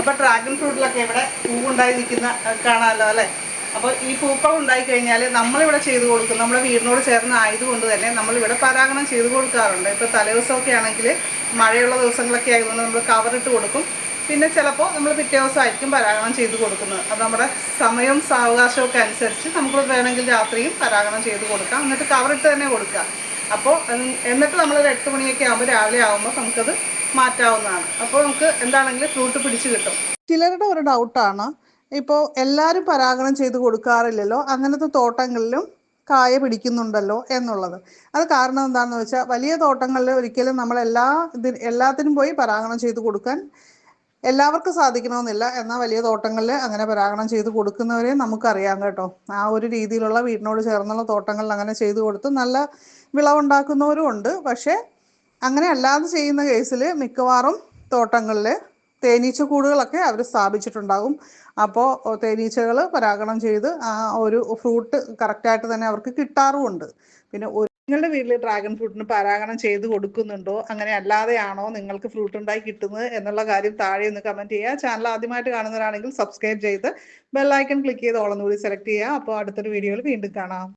അപ്പോൾ ഡ്രാഗൺ ഫ്രൂട്ടിലൊക്കെ ഇവിടെ പൂവുണ്ടായി നിൽക്കുന്ന കാണാമല്ലോ അല്ലേ? അപ്പോൾ ഈ പൂക്കൾ ഉണ്ടായി കഴിഞ്ഞാൽ നമ്മളിവിടെ ചെയ്തു കൊടുക്കും. നമ്മുടെ വീടിനോട് ചേർന്ന് ആയതുകൊണ്ട് തന്നെ നമ്മളിവിടെ പരാഗണം ചെയ്തു കൊടുക്കാറുണ്ട്. ഇപ്പോൾ തലേദിവസമൊക്കെ ആണെങ്കിൽ മഴയുള്ള ദിവസങ്ങളൊക്കെ ആയതുകൊണ്ട് നമ്മൾ കവറിട്ട് കൊടുക്കും. പിന്നെ ചിലപ്പോൾ നമ്മൾ പിറ്റേ ദിവസമായിരിക്കും പരാഗണം ചെയ്തു കൊടുക്കുന്നത്. അത് നമ്മുടെ സമയവും സാവകാശവും ഒക്കെ അനുസരിച്ച് നമുക്ക് വേണമെങ്കിൽ രാത്രിയും പരാഗണം ചെയ്ത് കൊടുക്കാം. എന്നിട്ട് കവറിട്ട് തന്നെ കൊടുക്കുക. അപ്പോൾ എന്നിട്ട് നമ്മളൊരു എട്ട് മണിയൊക്കെ ആകുമ്പോൾ രാവിലെ ആകുമ്പോൾ നമുക്കത് മാറ്റാവുന്നതാണ്. അപ്പോൾ നമുക്ക് എന്താണെങ്കിലും ഫ്രൂട്ട് പിടിച്ചു കിട്ടും. ചിലരുടെ ഒരു ഡൗട്ടാണ് ഇപ്പോൾ എല്ലാവരും പരാഗണം ചെയ്ത് കൊടുക്കാറില്ലല്ലോ. അങ്ങനത്തെ തോട്ടങ്ങളിലും കായ പിടിക്കുന്നുണ്ടല്ലോ എന്നുള്ളത്. അത് കാരണം എന്താണെന്ന് വെച്ചാൽ വലിയ തോട്ടങ്ങളിൽ ഒരിക്കലും നമ്മൾ എല്ലാ എല്ലാത്തിനും പോയി പരാഗണം ചെയ്ത് കൊടുക്കാൻ എല്ലാവർക്കും സാധിക്കണമെന്നില്ല. എന്നാൽ വലിയ തോട്ടങ്ങളിൽ അങ്ങനെ പരാഗണം ചെയ്ത് കൊടുക്കുന്നവരെ നമുക്കറിയാം കേട്ടോ. ആ ഒരു രീതിയിലുള്ള വീടിനോട് ചേർന്നുള്ള തോട്ടങ്ങളിൽ അങ്ങനെ ചെയ്തു കൊടുത്ത് നല്ല വിളവുണ്ടാക്കുന്നവരും ഉണ്ട്. പക്ഷേ അങ്ങനെ അല്ലാതെ ചെയ്യുന്ന കേസിൽ മിക്കവാറും തോട്ടങ്ങളിൽ തേനീച്ച കൂടുകളൊക്കെ അവർ സ്ഥാപിച്ചിട്ടുണ്ടാകും. അപ്പോൾ തേനീച്ചകൾ പരാഗണം ചെയ്ത് ആ ഒരു ഫ്രൂട്ട് കറക്റ്റായിട്ട് തന്നെ അവർക്ക് കിട്ടാറുമുണ്ട്. പിന്നെ നിങ്ങളുടെ വീട്ടിൽ ഡ്രാഗൺ ഫ്രൂട്ടിന് പരാഗണം ചെയ്ത് കൊടുക്കുന്നുണ്ടോ? അങ്ങനെ അല്ലാതെയാണോ നിങ്ങൾക്ക് ഫ്രൂട്ട് ഉണ്ടായി കിട്ടുന്നത് എന്നുള്ള കാര്യം താഴെ ഒന്ന് കമന്റ് ചെയ്യുക. ചാനൽ ആദ്യമായിട്ട് കാണുന്നവരാണെങ്കിൽ സബ്സ്ക്രൈബ് ചെയ്ത് ബെല്ലൈക്കൺ ക്ലിക്ക് ചെയ്ത് ഓളം കൂടി സെലക്ട് ചെയ്യുക. അപ്പോൾ അടുത്തൊരു വീഡിയോയിൽ വീണ്ടും കാണാം.